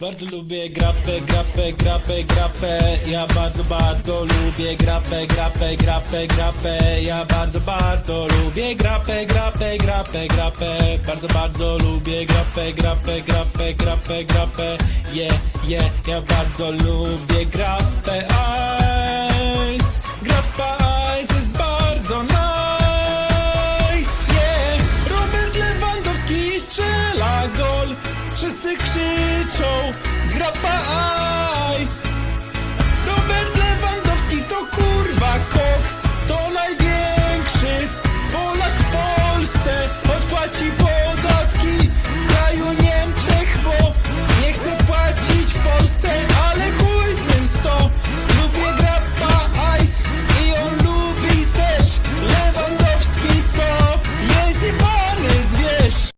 Bardzo lubię grapę, grapę, grapę, grapę. Ja bardzo, bardzo lubię grapę, grapę, grapę, grapę. Ja bardzo, bardzo lubię grapę, grapę, grapę, grapę. Bardzo, bardzo lubię grapę, grapę, grapę, grapę, grapę. Yeah, yeah, ja bardzo lubię grapę. Ice Wszyscy krzyczą Grappa Ice Robert Lewandowski to kurwa koks To największy Polak w Polsce. Choć płaci podatki W kraju Niemczech, bo Nie chce płacić w Polsce Ale chuj tym sto. Lubię Grappa Ice I on lubi też Lewandowski to Jest i pan